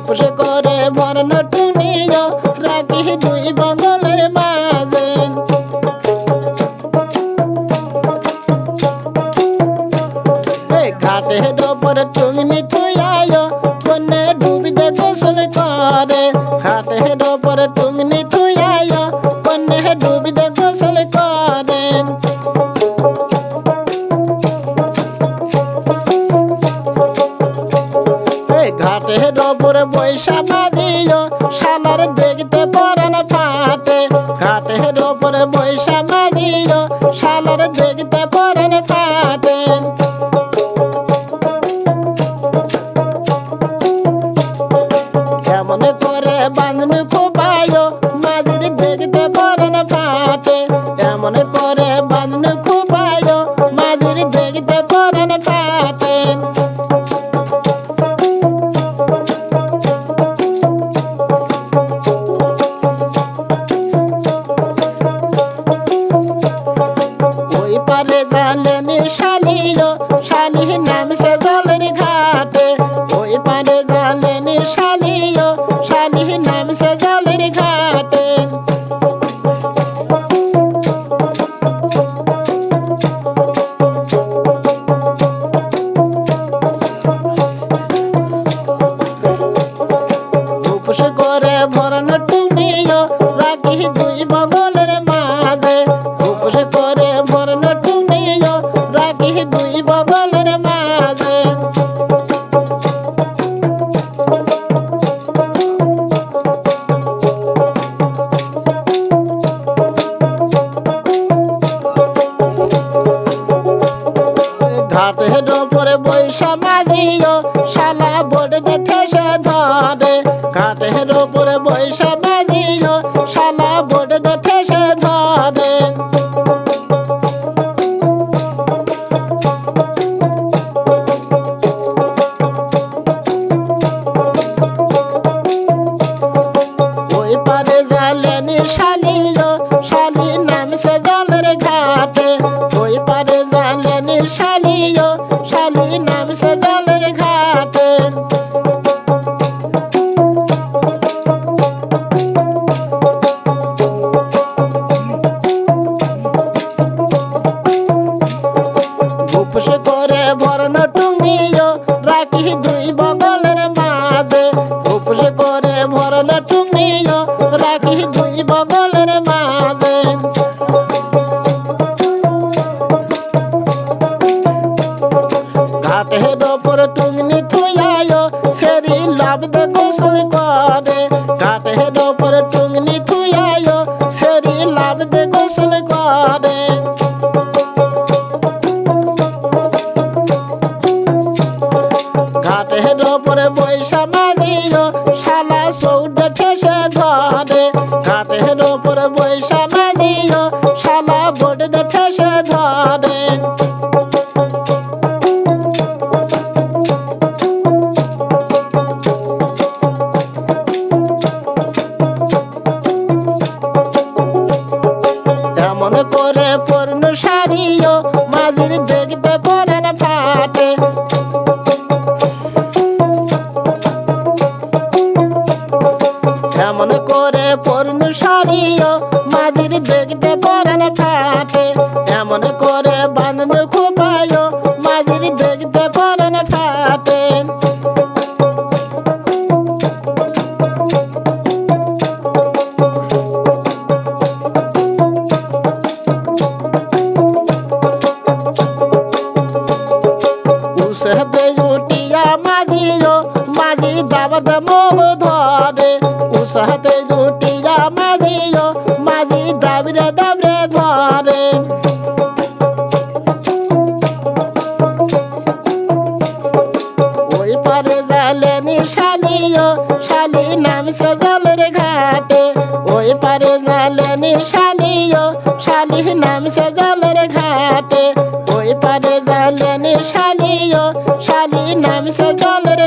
উপসে করে ভরণ টুনিও রাখি দুই বগলের মাঝে। ঘাটের ওপরে টুংনি থুয়ায় কন্যা ডুবিতে গোসল করে। ঘাটের ওপরে টুংনি থুয়ায় কন্যা ডুবিতে ঘাটের ওপরে বৈশা বাজিও শালার দেখতে পরান ফাটে। ঘাটের ওপরে বৈশা বাজিও সালার দেখতে উপস করে ভরণ টুনিও রাখি দুই বগলের মাঝে। উপস করে ভরণ টুনিও রাখি দুই বগলের শালিও দেখতে পরান ফাটে এমন করে পূর্ণ সারিও মাঝির দেখতে মোগ ধরে উসহতে উঠিয়া মাঝিও মাঝি দাবরে দাবরে ধরে। ওই পারে জালেনি শালিও শালি নাম সে জলের ঘাটে। ওই পারে জালেনি শালিও শালি নাম সে জলের ঘাটে। ওই পারে জালেনি শালিও শালি নাম সে জলের